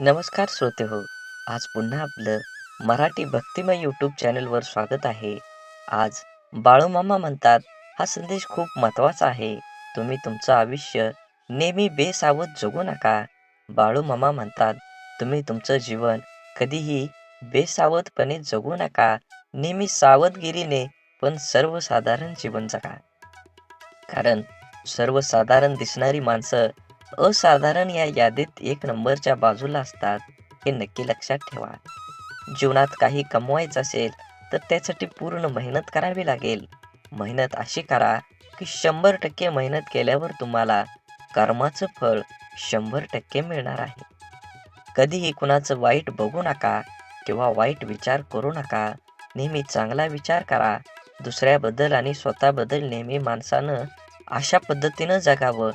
नमस्कार श्रोते हो आज पुन्हा आपलं मराठी भक्तिमय यूट्यूब चॅनलवर स्वागत आहे. आज बाळूमामा म्हणतात हा संदेश खूप महत्त्वाचा आहे. तुम्ही तुमचं आयुष्य नेहमी बेसावध जगू नका. बाळूमामा म्हणतात तुम्ही तुमचं जीवन कधीही बेसावधपणे जगू नका. नेहमी सावधगिरीने पण सर्वसाधारण जीवन जगा. कारण सर्वसाधारण दिसणारी माणसं असाधारण या यादीत एक नंबरच्या बाजूला असतात हे नक्की लक्षात ठेवा. जीवनात काही कमवायचं असेल तर त्यासाठी पूर्ण मेहनत करावी लागेल. मेहनत अशी करा की शंभर टक्के मेहनत केल्यावर तुम्हाला कर्माचं फळ शंभर टक्के मिळणार आहे. कधीही कुणाचं वाईट बघू नका किंवा वाईट विचार करू नका. नेहमी चांगला विचार करा. दुसऱ्याबद्दल आणि स्वतःबद्दल नेहमी माणसानं अशा पद्धतीनं जगावं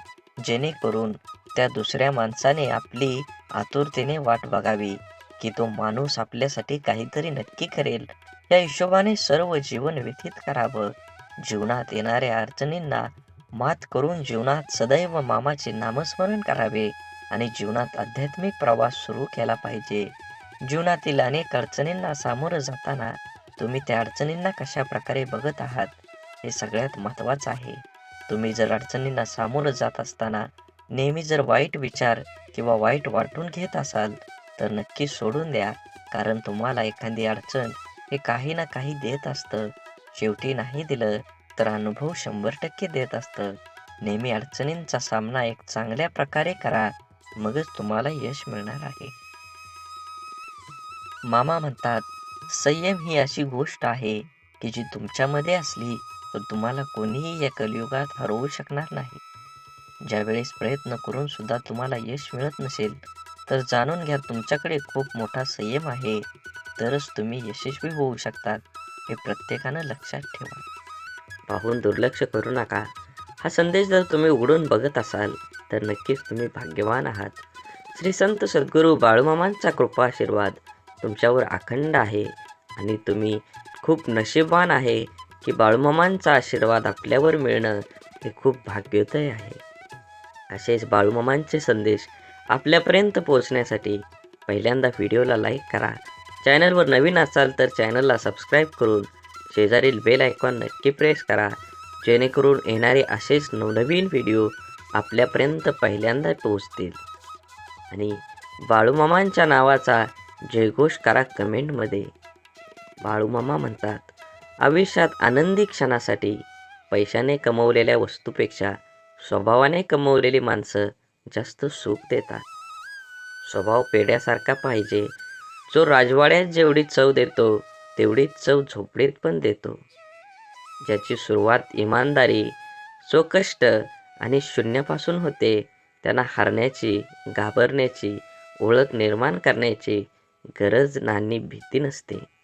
जेणेकरून त्या दुसऱ्या माणसाने आपली आतुरतेने वाट बघावी की तो माणूस आपल्यासाठी काहीतरी नक्की करेल. या हिशोबाने सर्व जीवन व्यतीत करावं. जीवनात येणाऱ्या अडचणींना मात करून जीवनात सदैव मामाचे नामस्मरण करावे आणि जीवनात आध्यात्मिक प्रवास सुरू केला पाहिजे. जीवनातील अनेक अडचणींना सामोरं जाताना तुम्ही त्या अडचणींना कशा प्रकारे बघत आहात हे सगळ्यात महत्त्वाचं आहे. तुम्ही जर अडचणींना सामोरं जात असताना नेहमी जर वाईट विचार किंवा वाईट वाटून घेत असाल तर नक्की सोडून द्या. कारण तुम्हाला एखादी अडचण हे काही ना काही देत असतं. शेवटी नाही दिलं तर अनुभव शंभर टक्के देत असतं. नेहमी अडचणींचा सामना एक चांगल्या प्रकारे करा मगच तुम्हाला यश मिळणार आहे. मामा म्हणतात संयम ही अशी गोष्ट आहे की जी तुमच्यामध्ये असली तर तुम्हाला कोणीही या कलियुगात हरवू शकणार नाही. ज्यावेळेस प्रयत्न करून सुद्धा तुम्हाला यश मिळत नसेल तर जाणून घ्या तुमच्याकडे खूप मोठा संयम आहे. तरच तुम्ही यशस्वी होऊ शकतात हे प्रत्येकानं लक्षात ठेवा. पाहून दुर्लक्ष करू नका. हा संदेश जर तुम्ही उघडून बघत असाल तर नक्कीच तुम्ही भाग्यवान आहात. श्री संत सद्गुरू बाळूमामांचा कृपा आशीर्वाद तुमच्यावर अखंड आहे आणि तुम्ही खूप नशीबवान आहे. की बाळूमामांचा आशीर्वाद आपल्यावर मिळणं हे खूप भाग्योदय आहे. असेच बाळूमामांचे संदेश आपल्यापर्यंत पोहोचण्यासाठी पहिल्यांदा व्हिडिओला लाईक करा. चॅनलवर नवीन असाल तर चॅनलला सबस्क्राईब करून शेजारील बेल आयकॉन नक्की प्रेस करा. जेणेकरून येणारे असेच नवनवीन व्हिडिओ आपल्यापर्यंत पहिल्यांदा पोहोचतील. आणि बाळूमामांच्या नावाचा जयघोष करा कमेंटमध्ये. बाळूमामा म्हणतात आयुष्यात आनंदी क्षणासाठी पैशाने कमवलेल्या वस्तूपेक्षा स्वभावाने कमवलेली माणसं जास्त सुख देतात. स्वभाव पेड्यासारखा पाहिजे. जो राजवाड्यात जेवढी चव देतो तेवढीच चव झोपडीत पण देतो. ज्याची सुरुवात इमानदारी जो कष्ट आणि शून्यापासून होते त्यांना हारण्याची घाबरण्याची ओळख निर्माण करण्याची गरज नानी भीती नसते.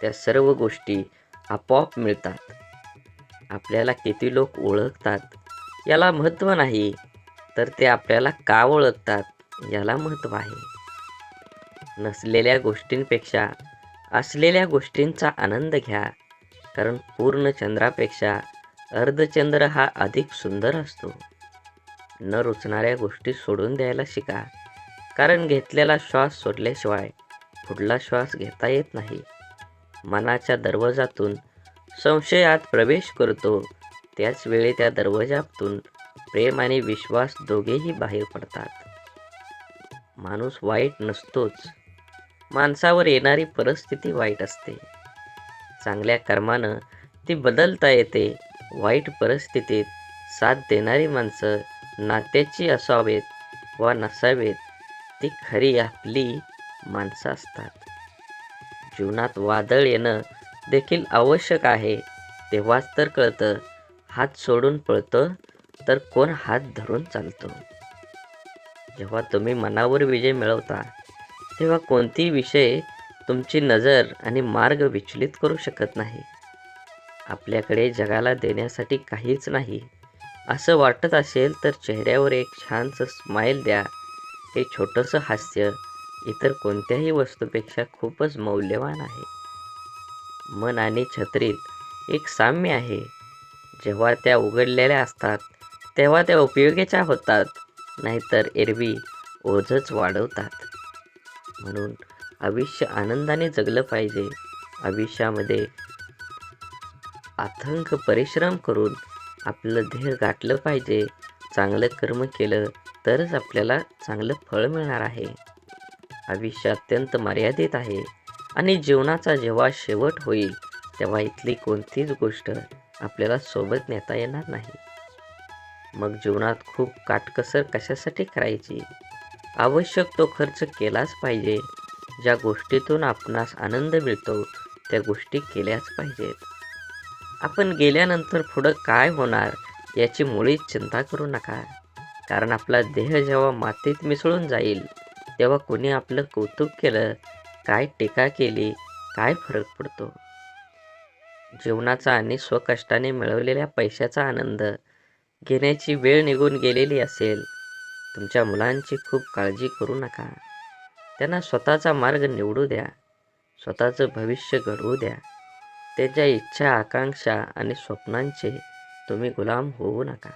त्या सर्व गोष्टी आपोआप मिळतात. आपल्याला किती लोक ओळखतात याला महत्त्व नाही तर ते आपल्याला का ओळखतात याला महत्त्व आहे. नसलेल्या गोष्टींपेक्षा असलेल्या गोष्टींचा आनंद घ्या कारण पूर्ण चंद्रापेक्षा अर्धचंद्र हा अधिक सुंदर असतो. न रुचणाऱ्या गोष्टी सोडून द्यायला शिका कारण घेतलेला श्वास सोडल्याशिवाय पुढला श्वास घेता येत नाही. मनाच्या दरवाजातून संशयात प्रवेश करतो. त्याच वेळी त्या दरवाजातून प्रेम आणि विश्वास दोघेही बाहेर पडतात. माणूस वाईट नसतोच. माणसावर येणारी परिस्थिती वाईट असते. चांगल्या कर्मानं ती बदलता येते. वाईट परिस्थितीत साथ देणारी माणसं नात्याची असावेत वा नसावेत ती खरी आपली माणसं असतात. जीवनात वादळ येणं देखील आवश्यक आहे. तेव्हाच तर कळतं हात सोडून पळतं तर कोण हात धरून चालतो? जेव्हा तुम्ही मनावर विजय मिळवता तेव्हा कोणतीही विषय तुमची नजर आणि मार्ग विचलित करू शकत नाही. आपल्याकडे जगाला देण्यासाठी काहीच नाही. असं वाटत असेल तर चेहऱ्यावर एक छानसं स्माईल द्या. हे छोटंसं हास्य इतर कोणत्याही वस्तूपेक्षा खूपच मौल्यवान आहे. मन आणि छत्रीत एक साम्य आहे. जेव्हा त्या उघडलेल्या असतात तेव्हा त्या उपयोगीच्या होतात नाहीतर एरवी ओझच वाढवतात. म्हणून आयुष्य आनंदाने जगलं पाहिजे. आयुष्यामध्ये अथंक परिश्रम करून आपलं ध्येय गाठलं पाहिजे. चांगलं कर्म केलं तरच आपल्याला चांगलं फळ मिळणार आहे. आयुष्य अत्यंत मर्यादित आहे. आणि जीवनाचा जेव्हा शेवट होईल तेव्हा इथली कोणतीच गोष्ट आपल्याला सोबत नेता येणार नाही. मग जीवनात खूप काटकसर कशासाठी करायची? आवश्यक तो खर्च केलाच पाहिजे. ज्या गोष्टीतून आपणास आनंद मिळतो त्या गोष्टी केल्याच पाहिजेत. आपण गेल्यानंतर पुढं काय होणार याची मुळीच चिंता करू नका. कारण आपला देह जेव्हा मातीत मिसळून जाईल तेव्हा कोणी आपलं कौतुक केलं काय टीका केली काय फरक पडतो? जीवनाचा आणि स्वकष्टाने मिळवलेल्या पैशाचा आनंद घेण्याची वेळ निघून गेलेली असेल तुमच्या मुलांची खूप काळजी करू नका. त्यांना स्वतःचा मार्ग निवडू द्या स्वतःचं भविष्य घडवू द्या. त्यांच्या इच्छा आकांक्षा आणि स्वप्नांचे तुम्ही गुलाम होऊ नका.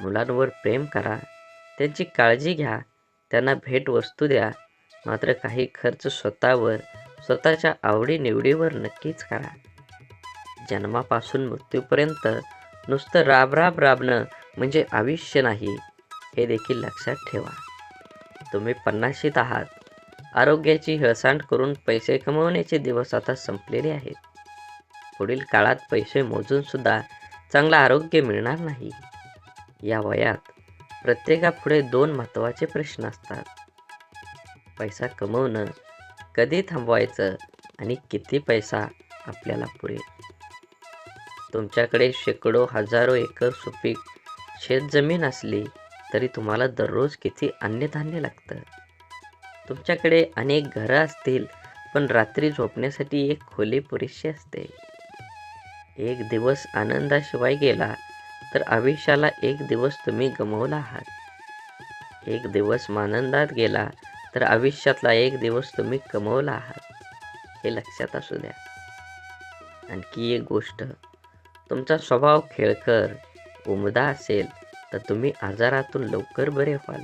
मुलांवर प्रेम करा त्यांची काळजी घ्या त्यांना भेटवस्तू द्या. मात्र काही खर्च स्वतःवर स्वतःच्या आवडीनिवडीवर नक्कीच करा. जन्मापासून मृत्यूपर्यंत नुसतं राब राब राबणं म्हणजे आयुष्य नाही हे देखील लक्षात ठेवा. तुम्ही पन्नाशीत आहात. आरोग्याची हळसांड करून पैसे कमवण्याचे दिवस आता संपलेले आहेत. पुढील काळात पैसे मोजूनसुद्धा चांगलं आरोग्य मिळणार नाही. या वयात प्रत्येकापुढे दोन महत्त्वाचे प्रश्न असतात. पैसा कमवणं कधी थांबवायचं आणि किती पैसा आपल्याला पुरेल? तुमच्याकडे शेकडो हजारो एकर सुपीक शेतजमीन असली तरी तुम्हाला दररोज किती अन्नधान्य लागतं? तुमच्याकडे अनेक घरं असतील पण रात्री झोपण्यासाठी एक खोली पुरेशी असते. एक दिवस आनंदाशिवाय गेला तर आयुष्याला एक दिवस तुम्ही गमवला आहात. एक दिवस आनंदात गेला तर आयुष्यातला एक दिवस तुम्ही कमवला आहात. हे लक्षात असू द्या. आणखी एक गोष्ट तुमचा स्वभाव खेळकर उमदा असेल तर तुम्ही आजारातून लवकर बरे व्हाल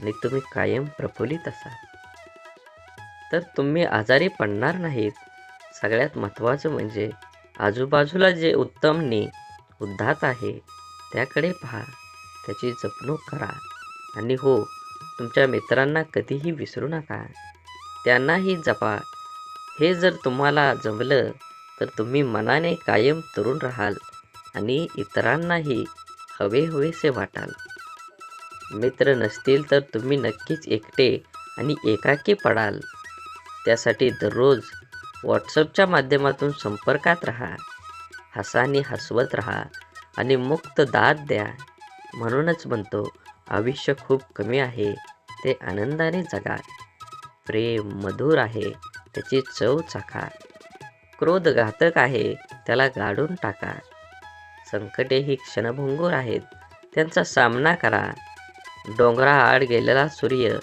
आणि तुम्ही कायम प्रफुल्लित असाल. तर तुम्ही आजारी पडणार नाहीत. सगळ्यात महत्त्वाचं म्हणजे आजूबाजूला जे उत्तमनी उद्धात आहे. त्याकडे पहा. त्याची जपणूक करा. आणि हो तुमच्या मित्रांना कधीही विसरू नका. त्यांनाही जपा. हे जर तुम्हाला जमलं तर तुम्ही मनाने कायम तरुण राहाल आणि इतरांनाही हवे हवेसे वाटाल. मित्र नसतील तर तुम्ही नक्कीच एकटे आणि एकाकी पडाल. त्यासाठी दररोज व्हॉट्सअपच्या माध्यमातून संपर्कात राहा. हसानी हसवत राहा आणि मुक्त दाद द्या. म्हणूनच म्हणतो आयुष्य खूप कमी आहे ते आनंदाने जगा. प्रेम मधुर आहे त्याची चव चाखा. क्रोध घातक आहे त्याला गाडून टाका. संकटे ही क्षणभंगूर आहेत त्यांचा सामना करा. डोंगराआड गेलेला सूर्य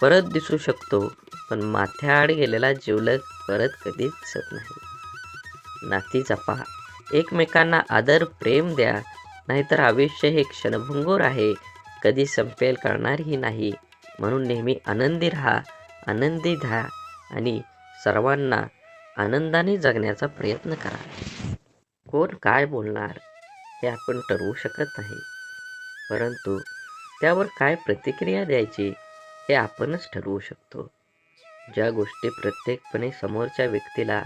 परत दिसू शकतो पण माथ्याआड गेलेला जिवलग परत कधीच दिसत नाही. नाती जपा. एकमेकांना आदर प्रेम द्या. नाहीतर आयुष्य हे क्षणभंगूर आहे. कधी संपेल करणारही नाही. म्हणून नेहमी आनंदी राहा. आनंदी द्या आणि सर्वांना आनंदाने जगण्याचा प्रयत्न करा. कोण काय बोलणार हे आपण ठरवू शकत नाही. परंतु त्यावर काय प्रतिक्रिया द्यायची हे आपणच ठरवू शकतो. ज्या गोष्टी प्रत्येकपणे समोरच्या व्यक्तीला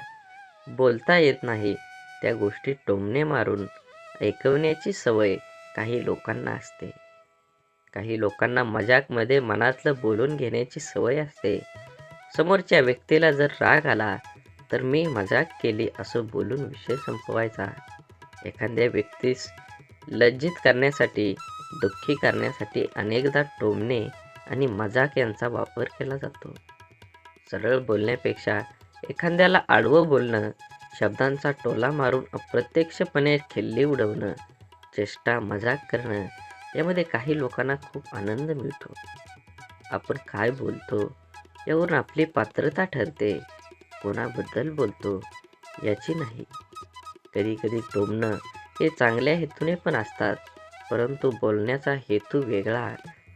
बोलता येत नाही त्या गोष्टी टोमणे मारून ऐकवण्याची सवय काही लोकांना असते. काही लोकांना मजाकमध्ये मनातलं बोलून घेण्याची सवय असते. समोरच्या व्यक्तीला जर राग आला तर मी मजाक केली असं बोलून विषय संपवायचा. एखाद्या व्यक्तीस लज्जित करण्यासाठी दुःखी करण्यासाठी अनेकदा टोमणे आणि मजाक यांचा वापर केला जातो. सरळ बोलण्यापेक्षा एखाद्याला आडवं बोलणं शब्दांचा टोला मारून अप्रत्यक्षपणे खिल्ली उडवणं चेष्टा मजाक करणं यामध्ये काही लोकांना खूप आनंद मिळतो. आपण काय बोलतो यावरून आपली पात्रता ठरते. कोणाबद्दल बोलतो याची नाही. कधी कधी टोमणं हे चांगल्या हेतूने पण असतात परंतु बोलण्याचा हेतू वेगळा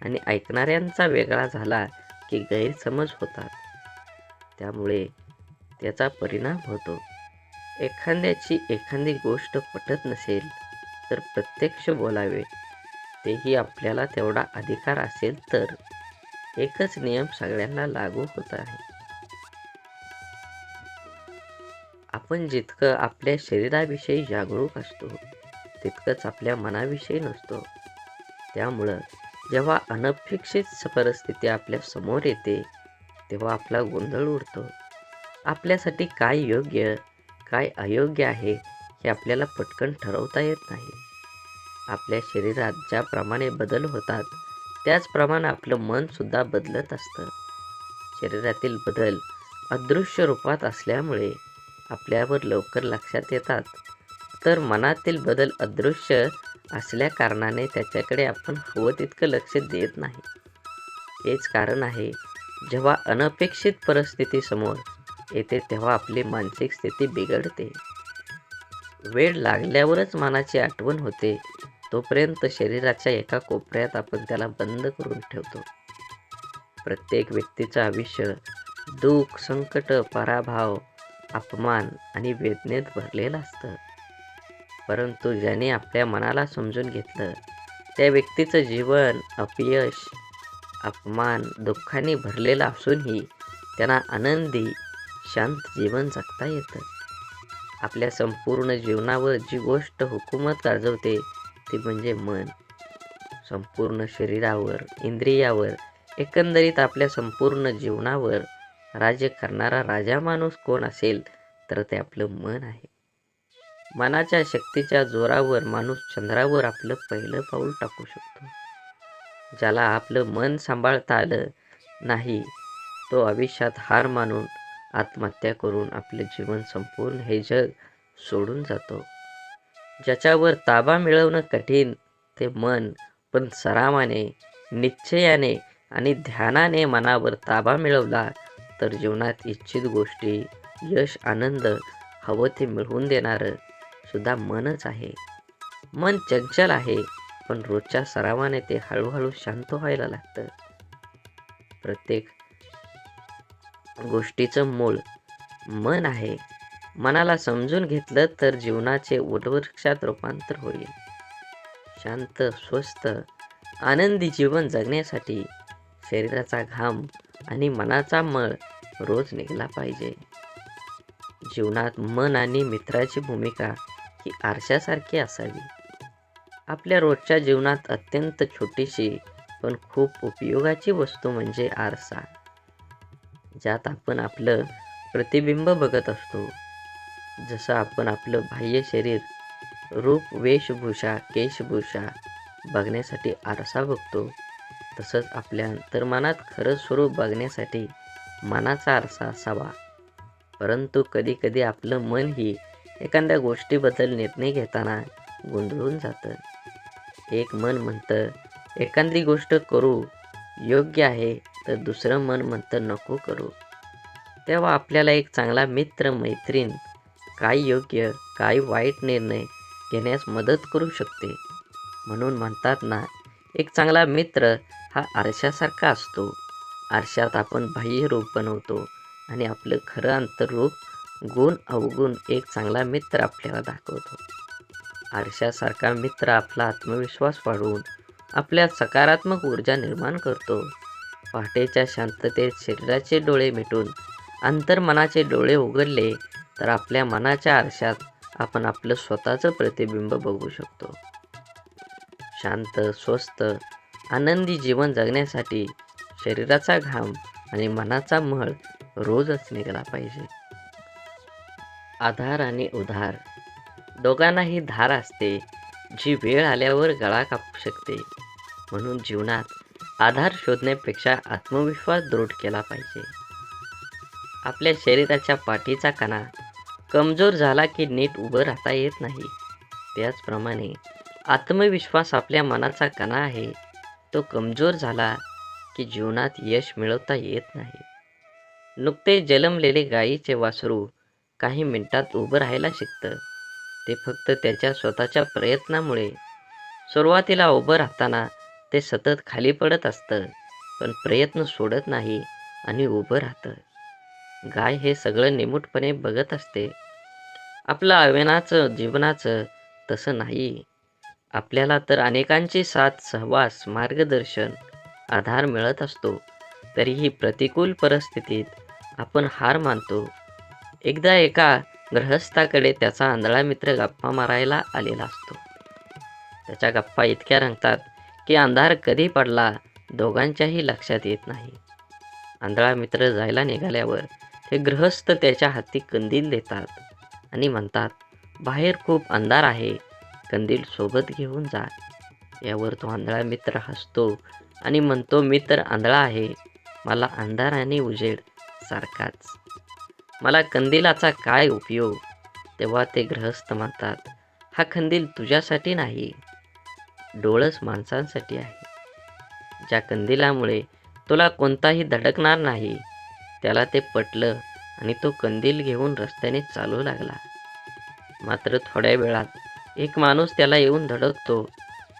आणि ऐकणाऱ्यांचा वेगळा झाला की गैरसमज होतात. त्यामुळे त्याचा परिणाम होतो. एखाद्याची एखादी गोष्ट पटत नसेल तर प्रत्यक्ष बोलावे. तेही आपल्याला तेवढा अधिकार असेल तर. एकच नियम सगळ्यांना लागू होत आहे. आपण जितकं आपल्या शरीराविषयी जागरूक असतो तितकंच आपल्या मनाविषयी नसतो. त्यामुळं जेव्हा अनपेक्षित परिस्थिती आपल्यासमोर येते तेव्हा आपला गोंधळ उडतो. आपल्यासाठी काय योग्य? काय अयोग्य आहे हे आपल्याला पटकन ठरवता येत नाही. आपल्या शरीरात ज्याप्रमाणे बदल होतात त्याचप्रमाणे आपलं मनसुद्धा बदलत असतं. शरीरातील बदल अदृश्य रूपात असल्यामुळे आपल्यावर लवकर लक्षात येतात. तर मनातील बदल अदृश्य असल्या कारणाने त्याच्याकडे आपण हवं तितकं लक्ष देत नाही. हेच कारण आहे जेव्हा अनपेक्षित परिस्थितीसमोर येते तेव्हा आपली मानसिक स्थिती बिघडते. वेळ लागल्यावरच मनाची आठवण होते. तोपर्यंत शरीराच्या एका कोपऱ्यात आपण त्याला बंद करून ठेवतो. प्रत्येक व्यक्तीचं आयुष्य दुःख संकट पराभाव अपमान आणि वेदनेत भरलेलं असतं. परंतु ज्याने आपल्या मनाला समजून घेतलं त्या व्यक्तीचं जीवन अपयश अपमान दुःखाने भरलेलं असूनही त्यांना आनंदी शांत जीवन जगता येतं. आपल्या संपूर्ण जीवनावर जी गोष्ट हुकूमत गाजवते ती म्हणजे मन. संपूर्ण शरीरावर इंद्रियावर एकंदरीत आपल्या संपूर्ण जीवनावर राज्य करणारा राजा माणूस कोण असेल तर ते आपलं मन आहे. मनाच्या शक्तीच्या जोरावर माणूस चंद्रावर आपलं पहिलं पाऊल टाकू शकतो. ज्याला आपलं मन सांभाळता आलं नाही तो आयुष्यात हार मानून आत्महत्या करून आपले जीवन संपूर्ण हे जग सोडून जातो. ज्याच्यावर ताबा मिळवणं कठीण ते मन पण सरावाने निश्चयाने आणि ध्यानाने मनावर ताबा मिळवला तर जीवनात इच्छित गोष्टी यश आनंद हवं ते मिळवून देणारं सुद्धा मनच आहे. मन चंचल आहे पण रोजच्या सरावाने ते हळूहळू शांत व्हायला लागतं. प्रत्येक गोष्टीचं मूळ मन आहे. मनाला समजून घेतलं तर जीवनाचे वटवृक्षात रूपांतर होईल. शांत स्वस्थ आनंदी जीवन जगण्यासाठी शरीराचा घाम आणि मनाचा मळ रोज निघला पाहिजे. जीवनात मन आणि मित्राची भूमिका ही आरशासारखी असावी. आपल्या रोजच्या जीवनात अत्यंत छोटीशी पण खूप उपयोगाची वस्तू म्हणजे आरसा. ज्यात आपण आपलं प्रतिबिंब बघत असतो. जसं आपण आपलं बाह्य शरीर रूप वेशभूषा केशभूषा बघण्यासाठी आरसा बघतो तसंच आपल्या अंतर्मनात खरं स्वरूप बघण्यासाठी मनाचा आरसा असावा. परंतु कधीकधी आपलं मन ही एखाद्या गोष्टीबद्दल निर्णय घेताना गोंधळून जातं. एक मन म्हणतं एखादी गोष्ट करू योग्य आहे तर दुसरं मन म्हणतं नको करू. तेव्हा आपल्याला एक चांगला मित्र मैत्रीण काय योग्य काय वाईट निर्णय घेण्यास मदत करू शकते. म्हणून म्हणतात ना एक चांगला मित्र हा आरशासारखा असतो. आरशात आपण बाह्य रूप बनवतो आणि आपलं खरं अंतररूप गुण अवगुण एक चांगला मित्र आपल्याला दाखवतो. आरशासारखा मित्र आपला आत्मविश्वास वाढवून आपल्यात सकारात्मक ऊर्जा निर्माण करतो. पहाटेच्या शांततेत शरीराचे डोळे मिटून अंतर्मनाचे डोळे उघडले तर आपल्या मनाच्या आरशात आपण आपलं स्वतःचं प्रतिबिंब बघू शकतो. शांत स्वस्त आनंदी जीवन जगण्यासाठी शरीराचा घाम आणि मनाचा मळ रोजच निघाला पाहिजे. आधार आणि उधार. दोघांनाही धार असते. जी वेळ आल्यावर गळा कापू शकते. म्हणून जीवनात आधार शोधण्यापेक्षा आत्मविश्वास दृढ केला पाहिजे. आपल्या शरीराच्या पाठीचा कणा कमजोर झाला की नीट उभं राहता येत नाही. त्याचप्रमाणे आत्मविश्वास आपल्या मनाचा कणा आहे. तो कमजोर झाला की जीवनात यश मिळवता येत नाही. नुकते जन्मलेले गायीचे वासरू काही मिनिटात उभं राहायला शिकतं. ते फक्त त्याच्या स्वतःच्या प्रयत्नामुळे सुरुवातीला उभं राहताना ते सतत खाली पडत असतं पण प्रयत्न सोडत नाही आणि उभं राहतं. गाय हे सगळं निमूटपणे बघत असते. आपलं आव्हानाचं जीवनाचं तसं नाही. आपल्याला तर अनेकांची साथ सहवास मार्गदर्शन आधार मिळत असतो. तरीही प्रतिकूल परिस्थितीत आपण हार मानतो. एकदा एका ग्रहस्थाकडे त्याचा आंधळा मित्र गप्पा मारायला आलेला असतो. त्याच्या गप्पा इतक्या रंगतात की अंधार कधी पडला दोघांच्याही लक्षात येत नाही. आंधळा मित्र जायला निघाल्यावर ते गृहस्थ त्याच्या हाती कंदील देतात आणि म्हणतात बाहेर खूप अंधार आहे कंदील सोबत घेऊन जा. यावर तो आंधळा मित्र हसतो आणि म्हणतो मी तर आंधळा आहे मला अंधार आणि उजेड सारखाच. मला कंदिलाचा काय उपयोग? तेव्हा ते ग्रहस्थ म्हणतात हा कंदील तुझ्यासाठी नाही डोळस माणसांसाठी आहे. ज्या कंदिलामुळे तुला कोणताही धडकणार नाही त्याला ते पटलं आणि तो कंदील घेऊन रस्त्याने चालू लागला. मात्र थोड्या वेळात एक माणूस त्याला येऊन धडकतो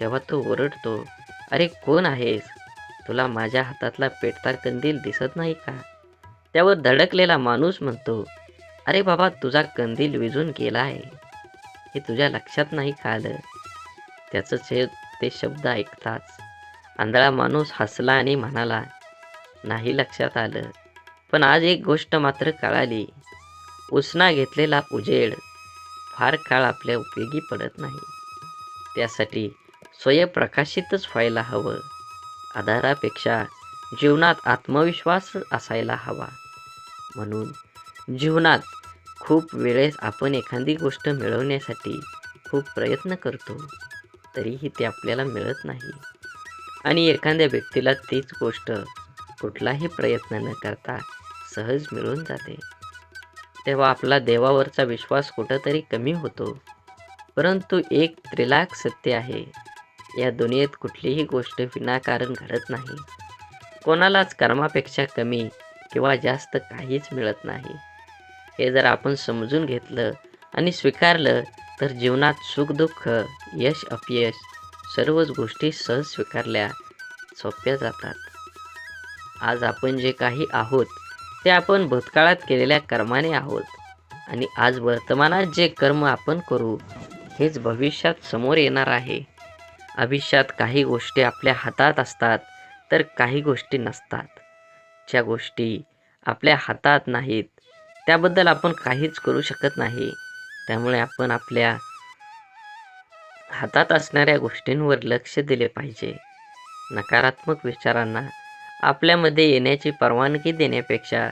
तेव्हा तो ओरडतो अरे कोण आहेस? तुला माझ्या हातातला पेटता कंदील दिसत नाही का? त्यावर धडकलेला माणूस म्हणतो अरे बाबा तुझा कंदील विजून गेला आहे. हे तुझ्या लक्षात नाही का आलं? त्याचं छेद ते शब्द ऐकताच आंधळा माणूस हसला आणि म्हणाला नाही लक्षात आलं पण आज एक गोष्ट मात्र कळाली. उसना घेतलेला उजेड फार काळ आपल्या उपयोगी पडत नाही. त्यासाठी स्वयंप्रकाशितच व्हायला हवं. आधारापेक्षा जीवनात आत्मविश्वास असायला हवा. म्हणून जीवनात खूप वेळेस आपण एखादी गोष्ट मिळवण्यासाठी खूप प्रयत्न करतो. तरीही ते आपल्याला मिळत नाही. आणि एखाद्या व्यक्तीला तीच गोष्ट कुठलाही प्रयत्न न करता सहज मिळून जाते. तेव्हा आपला देवावरचा विश्वास कुठंतरी कमी होतो. परंतु एक त्रिलाक सत्य आहे. या दुनियेत कुठलीही गोष्ट विनाकारण घडत नाही. कोणालाच कर्मापेक्षा कमी किंवा जास्त काहीच मिळत नाही. हे जर आपण समजून घेतलं आणि स्वीकारलं तर जीवनात सुखदुःख यश अपयश सर्वच गोष्टी सहज स्वीकारल्या सोप्या जातात. आज आपण जे काही आहोत ते आपण भूतकाळात केलेल्या कर्माने आहोत. आणि आज वर्तमानात जे कर्म आपण करू हेच भविष्यात समोर येणार आहे. आयुष्यात काही गोष्टी आपल्या हातात असतात तर काही गोष्टी नसतात. ज्या गोष्टी आपल्या हातात नाहीत त्याबद्दल आपण काहीच करू शकत नाही. त्यामुळे आपण आपल्या हातात असणाऱ्या गोष्टींवर लक्ष दिले पाहिजे. नकारात्मक विचारांना आपल्यामध्ये येण्याची परवानगी देण्यापेक्षा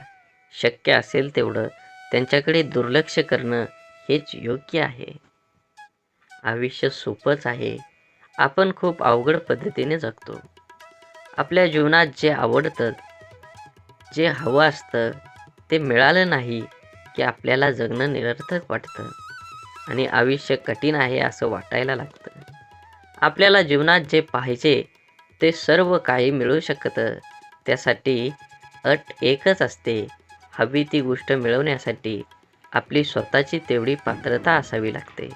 शक्य असेल तेवढं त्यांच्याकडे दुर्लक्ष करणं हेच योग्य आहे. आयुष्य सोपंच आहे. आपण खूप अवघड पद्धतीने जगतो. आपल्या जीवनात जे आवडतं जे हवं असतं ते मिळालं नाही की आपल्याला जगणं निरर्थक वाटतं. आणि आयुष्य कठीण आहे असं वाटायला लागतं. आपल्याला जीवनात जे पाहिजे ते सर्व काही मिळू शकतं. त्यासाठी अट एकच असते हवी ती गोष्ट मिळवण्यासाठी आपली स्वतःची तेवढी पात्रता असावी लागते.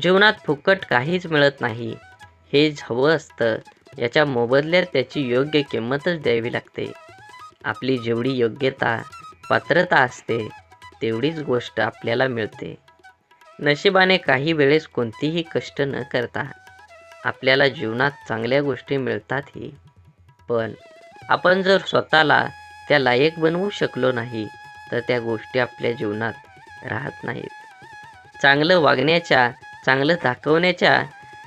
जीवनात फुकट काहीच मिळत नाही हे हवं असतं. याच्या मोबदल्यात त्याची योग्य किंमतच द्यावी लागते. आपली जेवढी योग्यता पात्रता असते तेवढीच गोष्ट आपल्याला मिळते. नशिबाने काही वेळेस कोणतीही कष्ट न करता आपल्याला जीवनात चांगल्या गोष्टी मिळतातही. पण आपण जर स्वतःला त्या लायक बनवू शकलो नाही तर त्या गोष्टी आपल्या जीवनात राहत नाहीत. चांगलं वागण्याच्या चांगलं दाखवण्याच्या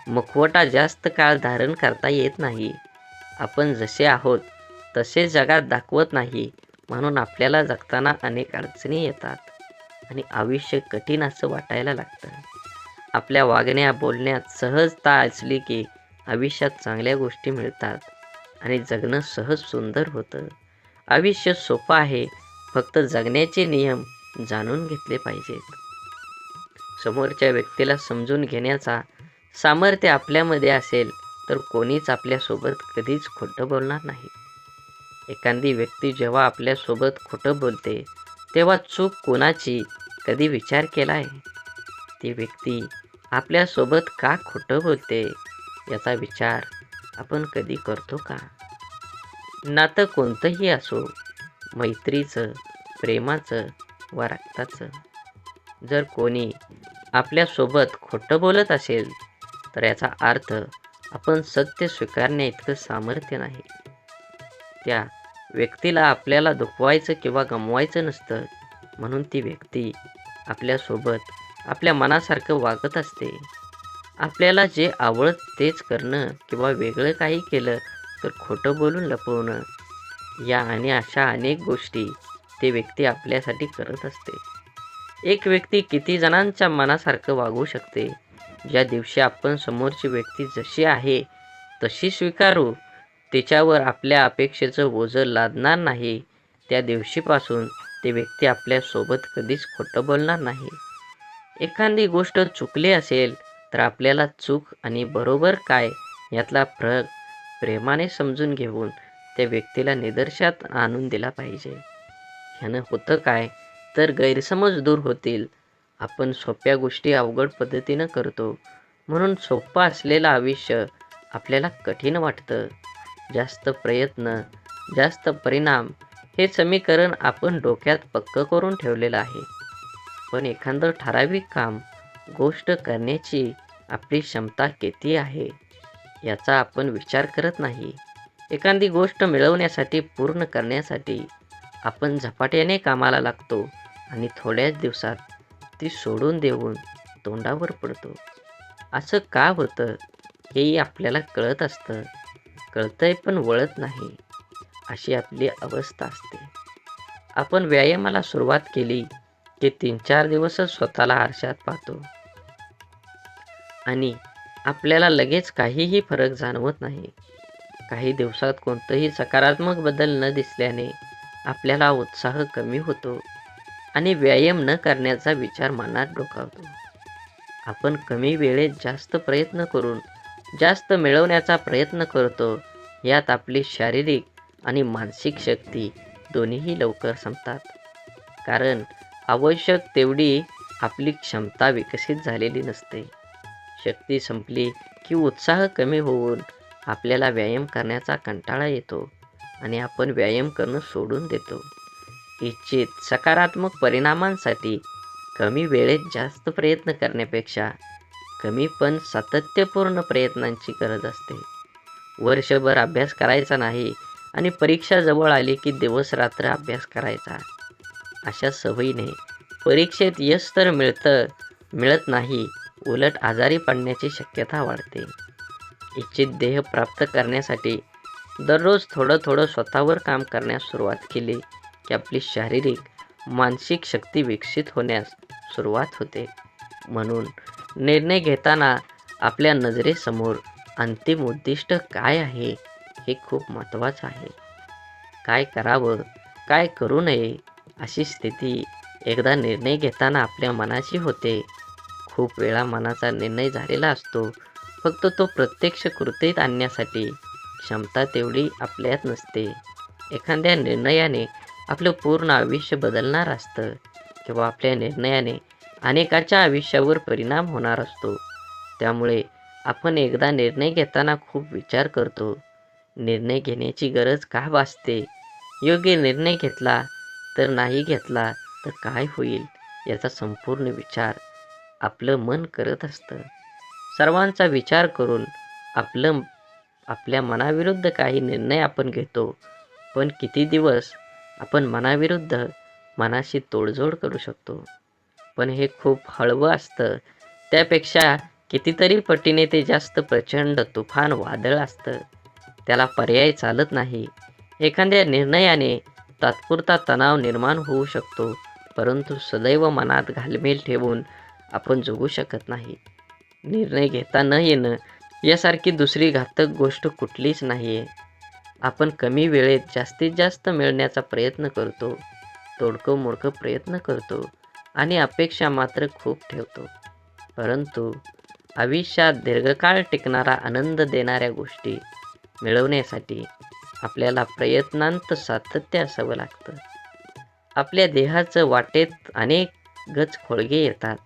मुखवटा जास्त काळ धारण करता येत नाही. आपण जसे आहोत तसे जगात दाखवत नाही म्हणून आपल्याला जगताना अनेक अडचणी येतात. आणि आयुष्य कठीण असं वाटायला लागतं. आपल्या वागण्या बोलण्यात सहजता असली की आयुष्यात चांगल्या गोष्टी मिळतात आणि जगणं सहज सुंदर होतं. आयुष्य सोपं आहे फक्त जगण्याचे नियम जाणून घेतले पाहिजेत. समोरच्या व्यक्तीला समजून घेण्याचा सामर्थ्य आपल्यामध्ये असेल तर कोणीच आपल्यासोबत कधीच खोटं बोलणार नाही. एखादी व्यक्ती जेव्हा आपल्यासोबत खोटं बोलते तेव्हा चूक कोणाची कधी विचार केला आहे ती व्यक्ती आपल्यासोबत का खोटं बोलते? याचा विचार आपण कधी करतो का? नातं कोणतंही असो मैत्रीचं प्रेमाचं वा रक्ताचं जर कोणी आपल्यासोबत खोटं बोलत असेल तर याचा अर्थ आपण सत्य स्वीकारण्या इतकं सामर्थ्य नाही. त्या व्यक्तीला आपल्याला दुखवायचं किंवा गमवायचं नसतं म्हणून ती व्यक्ती आपल्यासोबत आपल्या मनासारखं वागत असते. आपल्याला जे आवडत तेच करणं किंवा वेगळं काही केलं तर खोटं बोलून लपवणं या आणि अशा अनेक गोष्टी ते व्यक्ती आपल्यासाठी करत असते. एक व्यक्ती किती जणांच्या मनासारखं वागू शकते? ज्या दिवशी आपण समोरची व्यक्ती जशी आहे तशी स्वीकारू. तिच्यावर आपल्या अपेक्षेचं ओझं लादणार नाही. त्या दिवशीपासून ते व्यक्ती आपल्यासोबत कधीच खोटं बोलणार नाही. एखादी गोष्ट चुकली असेल तर आपल्याला चूक आणि बरोबर काय यातला फरक प्रेमाने समजून घेऊन त्या व्यक्तीला निदर्शात आणून दिला पाहिजे. ह्यानं होतं काय? तर गैरसमज दूर होतील. आपण सोप्या गोष्टी अवघड पद्धतीनं करतो. म्हणून सोपं असलेलं आयुष्य आपल्याला कठीण वाटतं. जास्त प्रयत्न जास्त परिणाम हे समीकरण आपण डोक्यात पक्क करून ठेवलेलं आहे. पण एखादं ठराविक काम गोष्ट करण्याची आपली क्षमता किती आहे याचा आपण विचार करत नाही. एखादी गोष्ट मिळवण्यासाठी पूर्ण करण्यासाठी आपण झपाट्याने कामाला लागतो आणि थोड्याच दिवसात ती सोडून देऊन तोंडावर पडतो. असं का होतं हेही आपल्याला कळत असतं. कळतंय पण वळत नाही. अशी आपली अवस्था असते. आपण व्यायामाला सुरुवात केली की तीन चार दिवसच स्वतःला आरशात पाहतो. आणि आपल्याला लगेच काहीही फरक जाणवत नाही. काही दिवसात कोणतंही सकारात्मक बदल न दिसल्याने आपल्याला उत्साह कमी होतो आणि व्यायाम न करण्याचा विचार मनात डोकावतो. आपण कमी वेळेत जास्त प्रयत्न करून जास्त मिळवण्याचा प्रयत्न करतो यात आपली शारीरिक आणि मानसिक शक्ती दोन्हीही लवकर संपतात. कारण आवश्यक तेवढी आपली क्षमता विकसित झालेली नसते. शक्ती संपली की उत्साह कमी होऊन आपल्याला व्यायाम करण्याचा कंटाळा येतो आणि आपण व्यायाम करणं सोडून देतो. इच्छित सकारात्मक परिणामांसाठी कमी वेळेत जास्त प्रयत्न करण्यापेक्षा कमी पण सातत्यपूर्ण प्रयत्नांची गरज असते. वर्षभर अभ्यास करायचा नाही आणि परीक्षा जवळ आली की दिवस रात्र अभ्यास करायचा. अशा सवयीने परीक्षेत यश तर मिळतं मिळत नाही उलट आजारी पडण्याची शक्यता वाढते. इच्छित ध्येय प्राप्त करण्यासाठी दररोज थोडं थोडं स्वतःवर काम करण्यास सुरुवात केली की आपली शारीरिक मानसिक शक्ती विकसित होण्यास सुरुवात होते. म्हणून निर्णय घेताना आपल्या नजरेसमोर अंतिम उद्दिष्ट काय आहे? हे खूप महत्त्वाचं आहे. काय करावं काय करू नये अशी स्थिती एकदा निर्णय घेताना आपल्या मनाची होते. खूप वेळा मनाचा निर्णय झालेला असतो फक्त तो प्रत्यक्ष कृतीत आणण्यासाठी. क्षमता तेवढी आपल्यात नसते. एखाद्या निर्णयाने आपलं पूर्ण आयुष्य बदलणार असतं किंवा आपल्या निर्णयाने अनेकाच्या आयुष्यावर परिणाम होणार असतो. त्यामुळे आपण एकदा निर्णय घेताना खूप विचार करतो. निर्णय घेण्याची गरज का भासते? योग्य निर्णय घेतला तर नाही घेतला तर काय होईल याचा संपूर्ण विचार आपलं मन करत असतं. सर्वांचा विचार करून आपलं आपल्या मनाविरुद्ध काही निर्णय आपण घेतो. पण किती दिवस आपण मनाविरुद्ध मनाशी तोडजोड करू शकतो? पण हे खूप हळवं असतं. त्यापेक्षा कितीतरी पटीने ते जास्त प्रचंड तुफान वादळ असतं. त्याला पर्याय चालत नाही. एखाद्या निर्णयाने तात्पुरता तणाव निर्माण होऊ शकतो परंतु सदैव मनात घालमेल ठेवून आपण जगू शकत नाही. निर्णय घेता न येणं यासारखी दुसरी घातक गोष्ट कुठलीच नाही आहे आपण कमी वेळेत जास्तीत जास्त मिळण्याचा प्रयत्न करतो तोडकं मोडकं प्रयत्न करतो आणि अपेक्षा मात्र खूप ठेवतो. परंतु आयुष्यात दीर्घकाळ टिकणारा आनंद देणाऱ्या गोष्टी मिळवण्यासाठी आपल्याला प्रयत्नांत सातत्य असावं लागतं. आपल्या देहाचं वाटेत अनेक गज खोळगे येतात.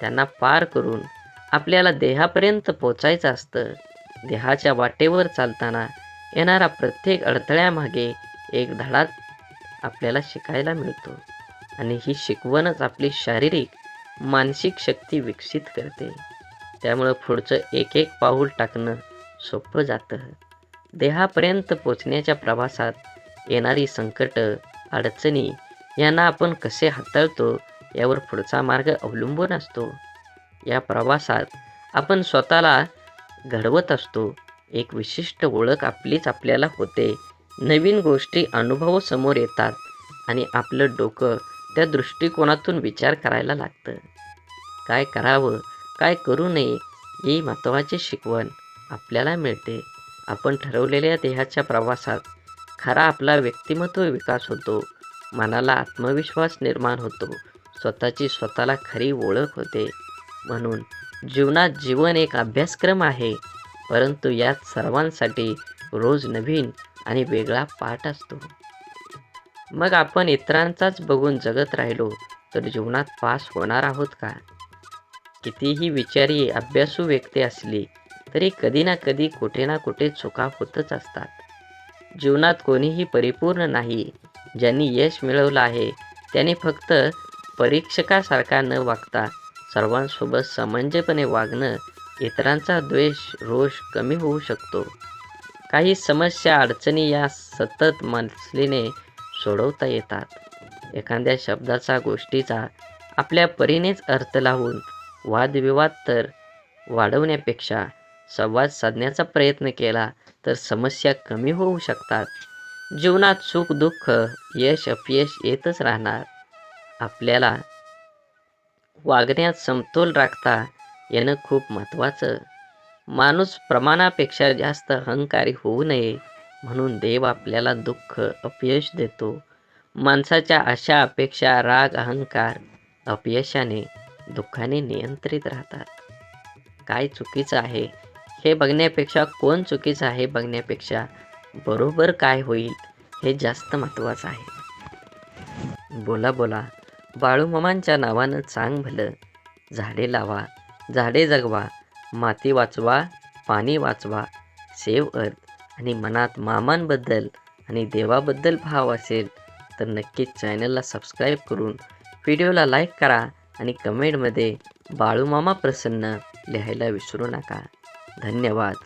त्यांना पार करून आपल्याला देहापर्यंत पोचायचं असतं. देहाच्या वाटेवर चालताना येणारा प्रत्येक अडथळ्यामागे एक धडा आपल्याला शिकायला मिळतो आणि ही शिकवणच आपली शारीरिक मानसिक शक्ती विकसित करते. त्यामुळं पुढचं एक एक पाऊल टाकणं सोपं जातं. देहापर्यंत पोचण्याच्या प्रवासात येणारी संकट अडचणी यांना आपण कसे हाताळतो यावर पुढचा मार्ग अवलंबून असतो. या प्रवासात आपण स्वतःला घडवत असतो. एक विशिष्ट ओळख आपलीच आपल्याला होते. नवीन गोष्टी अनुभव समोर येतात आणि आपलं डोकं त्या दृष्टिकोनातून विचार करायला लागतं. काय करावं काय करू नये ही महत्त्वाची शिकवण आपल्याला मिळते. आपण ठरवलेल्या देहाच्या प्रवासात खरा आपला व्यक्तिमत्व विकास होतो. मनाला आत्मविश्वास निर्माण होतो. स्वतःची स्वतःला खरी ओळख होते. म्हणून जीवनात जीवन एक अभ्यासक्रम आहे. परंतु यात सर्वांसाठी रोज नवीन आणि वेगळा पाठ असतो. मग आपण इतरांचाच बघून जगत राहिलो तर जीवनात पास होणार आहोत का? कितीही विचारी अभ्यासू व्यक्ती असली तरी कधी ना कधी कुठे ना कुठे चुका होतच असतात. जीवनात कोणीही परिपूर्ण नाही. ज्यांनी यश मिळवलं आहे त्यांनी फक्त परीक्षकासारखा न वागता सर्वांसोबत समंजपणे वागणं इतरांचा द्वेष रोष कमी होऊ शकतो. काही समस्या अडचणी या सतत मनसलीने सोडवता येतात. एखाद्या शब्दाचा गोष्टीचा आपल्या परीनेच अर्थ लावून वादविवाद तर वाढवण्यापेक्षा संवाद साधण्याचा प्रयत्न केला तर समस्या कमी होऊ शकतात. जीवनात सुख दुःख यश अपयश येतच राहणार. आपल्याला वागण्यात समतोल राखता येणं खूप महत्त्वाचं. माणूस प्रमाणापेक्षा जास्त अहंकारी होऊ नये म्हणून देव आपल्याला दुःख अपयश देतो. माणसाच्या अशा अपेक्षा राग अहंकार अपयशाने दुःखाने नियंत्रित राहतात. काय चुकीचं आहे? हे बघण्यापेक्षा कोण चुकीचं आहे बघण्यापेक्षा बरोबर काय होईल हे जास्त महत्त्वाचं आहे. बोला बोला. बाळूमामांच्या नावानं चांग भलं. झाडे लावा झाडे जगवा माती वाचवा पाणी वाचवा सेव अर्थ आणि मनात मामांबद्दल आणि देवाबद्दल भाव असेल तर नक्कीच चॅनलला सबस्क्राईब करून व्हिडिओला लाईक करा आणि कमेंटमध्ये बाळूमामा प्रसन्न लिहायला विसरू नका. धन्यवाद.